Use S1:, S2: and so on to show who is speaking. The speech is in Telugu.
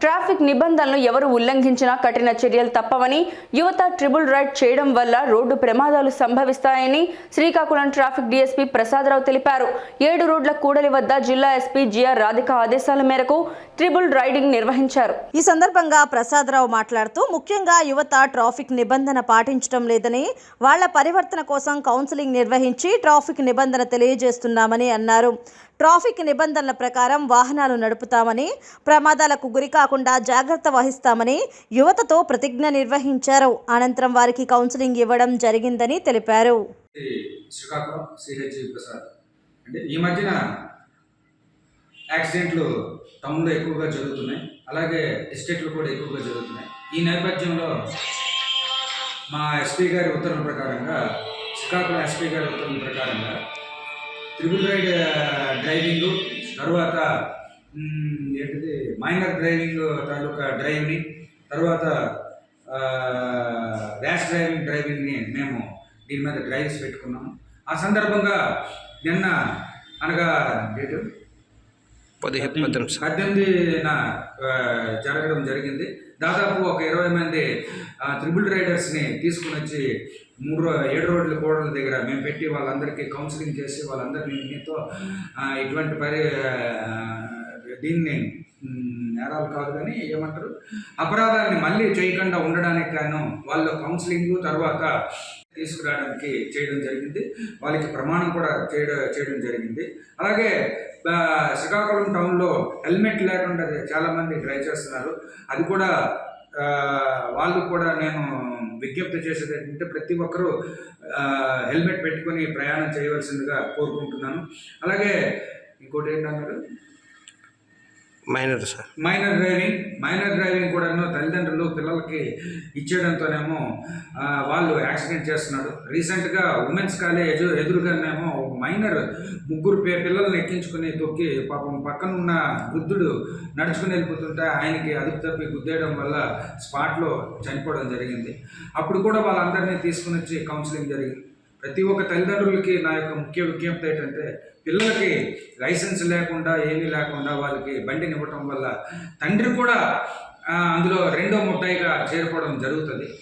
S1: Draft ట్రాఫిక్ నిబంధనలు ఎవరు ఉల్లంఘించినా కఠిన చర్యలు తప్పవని యువత ట్రిబుల్ రైడ్ చేయడం వల్ల రోడ్డు ప్రమాదాలు సంభవిస్తాయని శ్రీకాకుళం ట్రాఫిక్ డీఎస్పీ ప్రసాదరావు తెలిపారు. ఏడు రోడ్ల కూడలి వద్ద జిల్లా ఎస్పీ జిఆర్ రాధిక ఆదేశాల మేరకు ట్రిబుల్ రైడింగ్ నిర్వహించారు.
S2: ఈ సందర్భంగా ప్రసాదరావు మాట్లాడుతూ ముఖ్యంగా యువత ట్రాఫిక్ నిబంధన పాటించడం లేదని వాళ్ళ పరివర్తన కోసం కౌన్సిలింగ్ నిర్వహించి ట్రాఫిక్ నిబంధన తెలియజేస్తున్నామని అన్నారు. ట్రాఫిక్ నిబంధనల ప్రకారం వాహనాలు నడుపుతామని ప్రమాదాలకు గురి కాకుండా జాగ్రత్త వహిస్తామని యువతతో ప్రతిజ్ఞ నిర్వహించారు. అనంతరం వారికి కౌన్సిలింగ్ ఇవ్వడం జరిగిందని తెలిపారు.
S3: శ్రీకాకుళం సిహెచ్ ప్రసాద్. అంటే ఈ మధ్యన యాక్సిడెంట్లు టౌన్లో ఎక్కువగా జరుగుతున్నాయి. అలాగే డిస్ట్రిక్ట్లో కూడా ఎక్కువగా జరుగుతున్నాయి. ఈ నేపథ్యంలో మా ఎస్పీ గారి ఉత్తర్వుల ప్రకారంగా శ్రీకాకుళం ఎస్పీ గారి ఉత్తర్వుల ప్రకారంగా త్రిబుల్ రైడ్ డ్రైవింగ్ తర్వాత ఏంటిది? మైనర్ డ్రైవింగ్ తాలూకా డ్రైవ్ని తర్వాత ర్యాష్ డ్రైవింగ్ డ్రైవింగ్ని మేము దీని మీద డ్రైవ్స్ పెట్టుకున్నాము. ఆ సందర్భంగా నిన్న అనగా డేటు?
S4: పదిహేను పద్దెనిమిది
S3: పద్దెనిమిదిన జరగడం జరిగింది. దాదాపు ఒక ఇరవై మంది త్రిబుల్ రైడర్స్ని తీసుకుని వచ్చి మూడు ఏడు రోడ్ల కోడల దగ్గర మేము పెట్టి వాళ్ళందరికీ కౌన్సిలింగ్ చేసి వాళ్ళందరినీ మీతో ఇటువంటి పరి దీన్ని మ్, నేరాలు కాదు కానీ ఏమంటారు? అపరాధాన్ని మళ్ళీ చేయకుండా ఉండడానికి గాను వాళ్ళు కౌన్సిలింగ్ తర్వాత తీసుకురావడానికి చేయడం జరిగింది. వాళ్ళకి ప్రమాణం కూడా చేయడం చేయడం జరిగింది. అలాగే శ్రీకాకుళం టౌన్లో హెల్మెట్ లేకుండా చాలామంది డ్రైవ్ చేస్తున్నారు. అది కూడా వాళ్ళు కూడా నేను విజ్ఞప్తి చేసేది ఏంటంటే ప్రతి ఒక్కరూ హెల్మెట్ పెట్టుకొని ప్రయాణం చేయవలసిందిగా కోరుకుంటున్నాను. అలాగే ఇంకోటి ఏంటన్నారు?
S4: Minor sir
S3: minor driving minor driving కూడాను తల్లిదండ్రులు పిల్లలకి ఇచ్చేయడంతోనేమో వాళ్ళు యాక్సిడెంట్ చేస్తున్నారు. రీసెంట్గా ఉమెన్స్ కాలేజ్ ఎదురుగానేమో మైనర్ ముగ్గురు పే పిల్లల్ని ఎక్కించుకుని తొక్కి పాపం పక్కన ఉన్న వృద్ధుడు నడుచుకుని వెళ్ళిపోతుంటే ఆయనకి అదుపు తప్పి గుద్దేయడం వల్ల స్పాట్లో చనిపోవడం జరిగింది. అప్పుడు కూడా వాళ్ళందరినీ తీసుకుని వచ్చి కౌన్సిలింగ్ జరిగింది. ప్రతి ఒక్క తల్లిదండ్రులకి నా యొక్క ముఖ్య విజ్ఞప్తి ఏంటంటే పిల్లలకి లైసెన్స్ లేకుండా ఏమీ లేకుండా వాళ్ళకి బండిని ఇవ్వటం వల్ల తండ్రి కూడా అందులో రెండో ముద్దాయిగా చేరిపోవడం జరుగుతుంది.